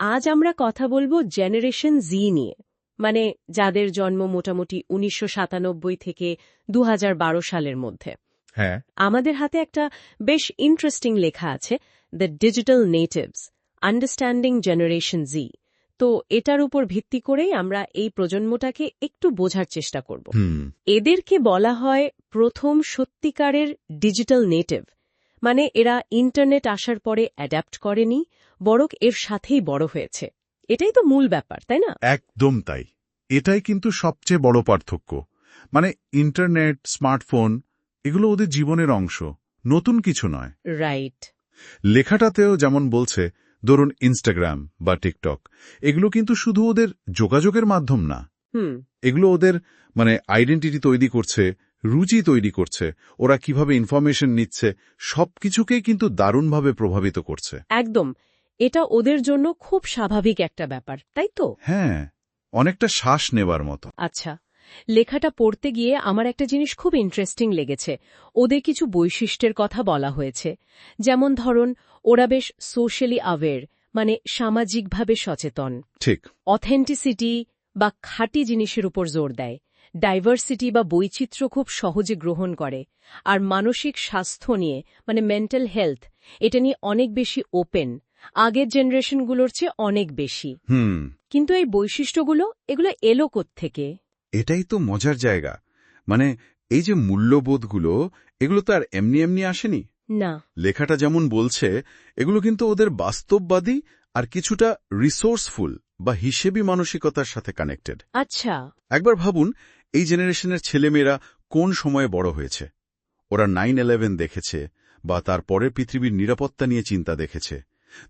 আজ আমরা কথা বলব জেনারেশন জি নিয়ে মানে যাদের জন্ম মোটামুটি উনিশশো সাতানব্বই থেকে দু হাজার বারো সালের মধ্যে। হ্যাঁ। আমাদের হাতে একটা বেশ ইন্টারেস্টিং লেখা আছে the digital natives understanding generation Z তো এটার উপর ভিত্তি করেই আমরা এই প্রজন্মটাকে একটু বোঝার চেষ্টা করব। এদেরকে বলা হয় প্রথম সত্যিকারের ডিজিটাল নেটিভ মানে এরা ইন্টারনেট আসার পরে অ্যাডাপ্ট করেনি বরং এর সাথেই বড় হয়েছে। এটাই তো মূল ব্যাপার তাই না? একদম তাই। এটাই কিন্তু সবচেয়ে বড় পার্থক্য। মানে ইন্টারনেট স্মার্টফোন এগুলো ওদের জীবনের অংশ নতুন কিছু নয়। রাইট। লেখাটাতেও যেমন বলছে ধরুন ইনস্টাগ্রাম বা টিকটক এগুলো কিন্তু শুধু ওদের যোগাযোগের মাধ্যম না। হুম। এগুলো ওদের মানে আইডেন্টিটি তৈরি করছে রুচি তৈরি করছে ওরা কীভাবে ইনফরমেশন নিচ্ছে সবকিছুকেই কিন্তু দারুণভাবে প্রভাবিত করছে। একদম। এটা ওদের জন্য খুব স্বাভাবিক একটা ব্যাপার তাই তো? হ্যাঁ অনেকটা শ্বাস নেবার মতো। আচ্ছা লেখাটা পড়তে গিয়ে আমার একটা জিনিস খুব ইন্টারেস্টিং লেগেছে। ওদের কিছু বৈশিষ্ট্যের কথা বলা হয়েছে। যেমন ধরুন ওরা বেশ সোশ্যালি অ্যাওয়্যার মানে সামাজিকভাবে সচেতন। ঠিক। অথেন্টিসিটি বা খাঁটি জিনিসের উপর জোর দেয়। ডাইভার্সিটি বা বৈচিত্র্য খুব সহজে গ্রহণ করে। আর মানসিক স্বাস্থ্য নিয়ে মানে মেন্টাল হেলথ এটা নিয়ে অনেক বেশি ওপেন আগের জেনারেশনগুলোর চেয়ে অনেক বেশি। হুম। কিন্তু এই বৈশিষ্ট্যগুলো এগুলো এলো থেকে এটাই তো মজার জায়গা। মানে এই যে মূল্যবোধগুলো এগুলো তো আর এমনি এমনি আসেনি? না। লেখাটা যেমন বলছে এগুলো কিন্তু ওদের বাস্তববাদী আর কিছুটা রিসোর্সফুল বা হিসেবি মানসিকতার সাথে কানেক্টেড আচ্ছা। একবার ভাবুন এই জেনারেশনের ছেলেমেয়েরা কোন সময়ে বড় হয়েছে? ওরা নাইন ইলেভেন দেখেছে বা তার পরের পৃথিবীর নিরাপত্তা নিয়ে চিন্তা দেখেছে।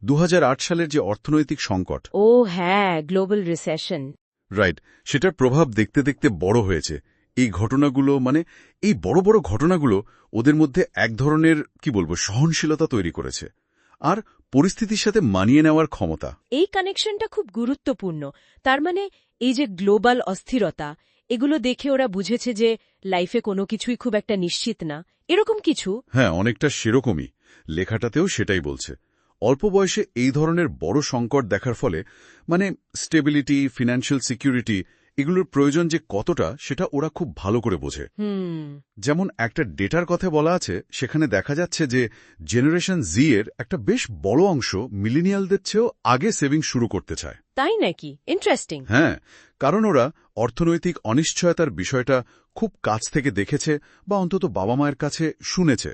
দু হাজার আট সালের যে অর্থনৈতিক সংকট। ও হ্যাঁ গ্লোবাল রিসেশন রাইট সেটার প্রভাব দেখতে দেখতে বড় হয়েছে। এই ঘটনাগুলো মানে এই বড় বড় ঘটনাগুলো ওদের মধ্যে এক ধরনের কি বলব সহনশীলতা তৈরি করেছে। আর পরিস্থিতির সাথে মানিয়ে নেওয়ার ক্ষমতা। এই কানেকশনটা খুব গুরুত্বপূর্ণ। তার মানে এই যে গ্লোবাল অস্থিরতা এগুলো দেখে ওরা বুঝেছে যে লাইফে কোনো কিছুই খুব একটা নিশ্চিত না। এরকম কিছু? হ্যাঁ অনেকটা সেরকমই। লেখাটাতেও সেটাই বলছে। অল্প বয়সে এই ধরনের বড় সংকট দেখার ফলে মানে স্টেবিলিটি ফিনান্সিয়াল সিকিউরিটি এগুলোর প্রয়োজন যে কতটা সেটা ওরা খুব ভালো করে বোঝে। যেমন একটা ডেটার কথা বলা আছে সেখানে দেখা যাচ্ছে যে জেনারেশন জি এর একটা বেশ বড় অংশ মিলিনিয়ালদের চেয়েও আগে সেভিং শুরু করতে চায়। তাই নাকি? ইন্টারেস্টিং হ্যাঁ কারণ ওরা অর্থনৈতিক অনিশ্চয়তার বিষয়টা খুব কাছ থেকে দেখেছে বা অন্তত বাবা মায়ের কাছে শুনেছে।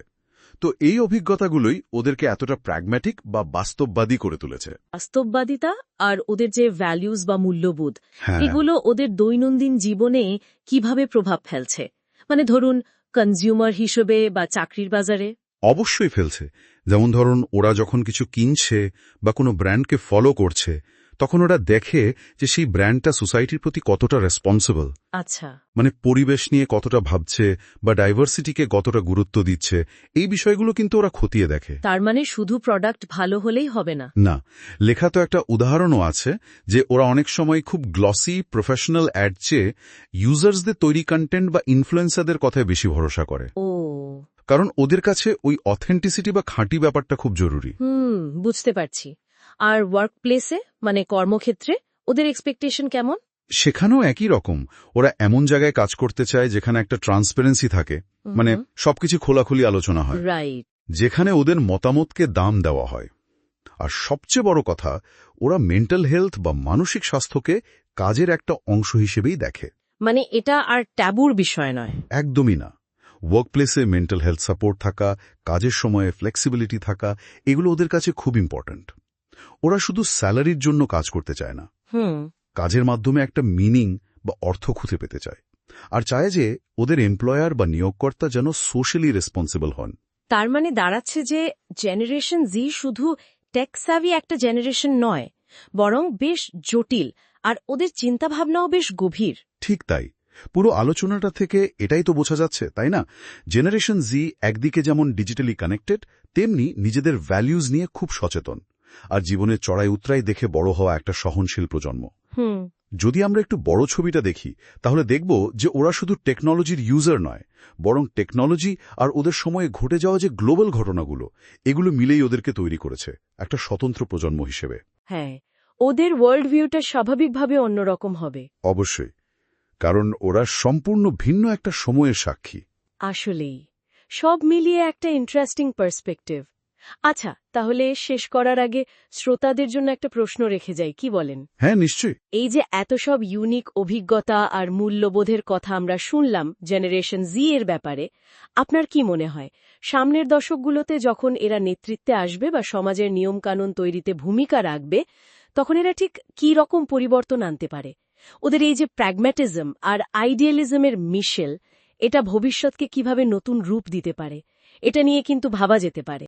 তো এই অভিজ্ঞতাগুলোই ওদেরকে এতটা প্র্যাগম্যাটিক বা বাস্তববাদী করে তুলেছে। বাস্তববাদিতা আর ওদের যে ভ্যালিউজ বা মূল্যবোধ হ্যাঁ। এগুলো ওদের দৈনন্দিন জীবনে কীভাবে প্রভাব ফেলছে? মানে ধরুন কনজিউমার হিসেবে বা চাকরির বাজারে? অবশ্যই ফেলছে। যেমন ধরুন ওরা যখন কিছু কিনছে বা কোনো ব্র্যান্ডকে ফলো করছে তখন ওরা দেখে যে সেই ব্র্যান্ডটা সোসাইটির প্রতি কতটা রেসপন্সিবল আচ্ছা। মানে পরিবেশ নিয়ে কতটা ভাবছে বা ডাইভার্সিটিকে কতটা গুরুত্ব দিচ্ছে এই বিষয়গুলো কিন্তু ওরা খতিয়ে দেখে। তার মানে শুধু প্রোডাক্ট ভালো হলেই হবে না? না। লেখা তো একটা উদাহরণও আছে যে ওরা অনেক সময় খুব গ্লসি প্রফেশনাল অ্যাড চেয়ে ইউজার্সদের তৈরি কন্টেন্ট বা ইনফ্লুয়েন্সারদের কথায় বেশি ভরসা করে। ও। কারণ ওদের কাছে ওই অথেন্টিসিটি বা খাঁটি ব্যাপারটা খুব জরুরি। হুম বুঝতে পারছি। আর ওয়ার্ক প্লেসে মানে কর্মক্ষেত্রে ওদের এক্সপেকটেশন কেমন? সেখানেও একই রকম। ওরা এমন জায়গায় কাজ করতে চায় যেখানে একটা ট্রান্সপারেন্সি থাকে। মানে সবকিছু খোলাখুলি আলোচনা হয়। রাইট যেখানে ওদের মতামতকে দাম দেওয়া হয়। আর সবচেয়ে বড় কথা ওরা মেন্টাল হেলথ বা মানসিক স্বাস্থ্যকে কাজের একটা অংশ হিসেবেই দেখে। মানে এটা আর ট্যাবুর বিষয় নয়। একদমই না। ওয়ার্কপ্লেসে মেন্টাল হেলথ সাপোর্ট থাকা কাজের সময়ে ফ্লেক্সিবিলিটি থাকা এগুলো ওদের কাছে খুব ইম্পর্ট্যান্ট ওরা শুধু স্যালারির জন্য কাজ করতে চায় না। হুম। কাজের মাধ্যমে একটা মিনিং বা অর্থ খুঁজে পেতে চায়। আর চায় যে ওদের এমপ্লয়ার বা নিয়োগকর্তা যেন সোশ্যালি রেসপন্সিবল হন। তার মানে দাঁড়াচ্ছে যে জেনারেশন জি শুধু টেকসাভি একটা জেনারেশন নয় বরং বেশ জটিল আর ওদের চিন্তাভাবনাও বেশ গভীর। ঠিক তাই। পুরো আলোচনাটা থেকে এটাই তো বোঝা যাচ্ছে তাই না? জেনারেশন জি একদিকে যেমন ডিজিটালি কানেক্টেড তেমনি নিজেদের ভ্যালিউজ নিয়ে খুব সচেতন। আর জীবনের চড়াই উতরাই দেখে বড় হওয়া একটা সহনশীল প্রজন্ম। হুম। যদি আমরা একটু বড় ছবিটা দেখি তাহলে দেখব যে ওরা শুধু টেকনোলজির ইউজার নয় বরং টেকনোলজি আর ওদের সময়ে ঘটে যাওয়া যে গ্লোবাল ঘটনাগুলো এগুলো মিলেই ওদেরকে তৈরি করেছে একটা স্বতন্ত্র প্রজন্ম হিসেবে। হ্যাঁ ওদের ওয়ার্ল্ড ভিউটা স্বাভাবিকভাবে অন্যরকম হবে। অবশ্যই কারণ ওরা সম্পূর্ণ ভিন্ন একটা সময়ের সাক্ষী। আসলেই সব মিলিয়ে একটা ইন্টারেস্টিং পার্সপেক্টিভ আচ্ছা তাহলে শেষ করার আগে শ্রোতাদের জন্য একটা প্রশ্ন রেখে যাই কি বলেন? হ্যাঁ নিশ্চয়ই। এই যে এত সব ইউনিক অভিজ্ঞতা আর মূল্যবোধের কথা আমরা শুনলাম জেনারেশন জি এর ব্যাপারে আপনার কি মনে হয় সামনের দশকগুলোতে যখন এরা নেতৃত্বে আসবে বা সমাজের নিয়মকানুন তৈরিতে ভূমিকা রাখবে তখন এরা ঠিক কি রকম পরিবর্তন আনতে পারে? ওদের এই যে প্র্যাগম্যাটিজম আর আইডিয়ালিজমের মিশেল এটা ভবিষ্যৎকে কীভাবে নতুন রূপ দিতে পারে এটা নিয়ে কিন্তু ভাবা যেতে পারে।